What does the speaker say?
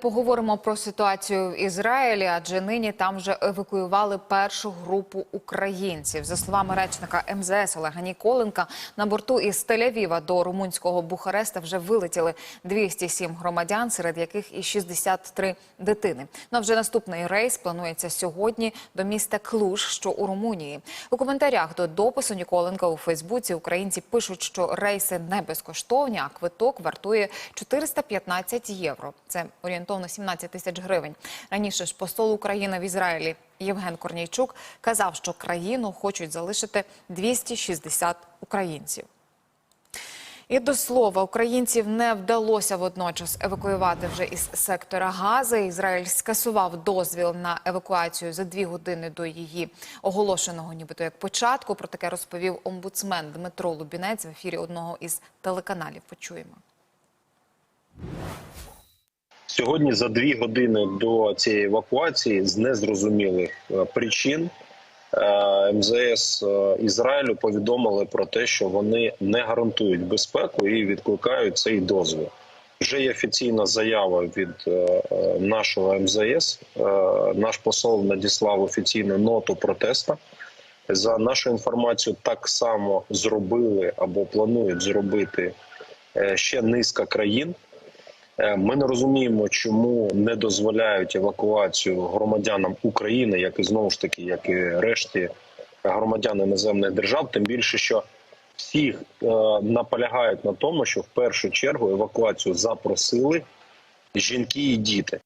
Поговоримо про ситуацію в Ізраїлі, адже нині там вже евакуювали першу групу українців. За словами речника МЗС Олега Ніколенка, на борту із Тель-Авіва до румунського Бухареста вже вилетіли 207 громадян, серед яких і 63 дитини. Ну вже наступний рейс планується сьогодні до міста Клуж, що у Румунії. У коментарях до допису Ніколенка у Фейсбуці українці пишуть, що рейси не безкоштовні, а квиток вартує 415 євро. Це орієнтовно 17 тисяч гривень. Раніше ж посол України в Ізраїлі Євген Корнійчук казав, що країну хочуть залишити 260 українців. І до слова, українців не вдалося водночас евакуювати вже із сектора Гази. Ізраїль скасував дозвіл на евакуацію за дві години до її оголошеного, нібито як початку. Про таке розповів омбудсмен Дмитро Лубінець в ефірі одного із телеканалів. Почуємо. Сьогодні за дві години до цієї евакуації з незрозумілих е, причин е, МЗС е, Ізраїлю повідомили про те, що вони не гарантують безпеку і відкликають цей дозвіл. Вже є офіційна заява від нашого МЗС. Наш посол надіслав офіційну ноту протесту. За нашу інформацію, так само зробили або планують зробити ще низка країн. Е, Ми не розуміємо, чому не дозволяють евакуацію громадянам України, як і знову ж таки, як і решті громадян іноземних держав. Тим більше, що всі е, наполягають на тому, що в першу чергу евакуацію запросили жінки і діти.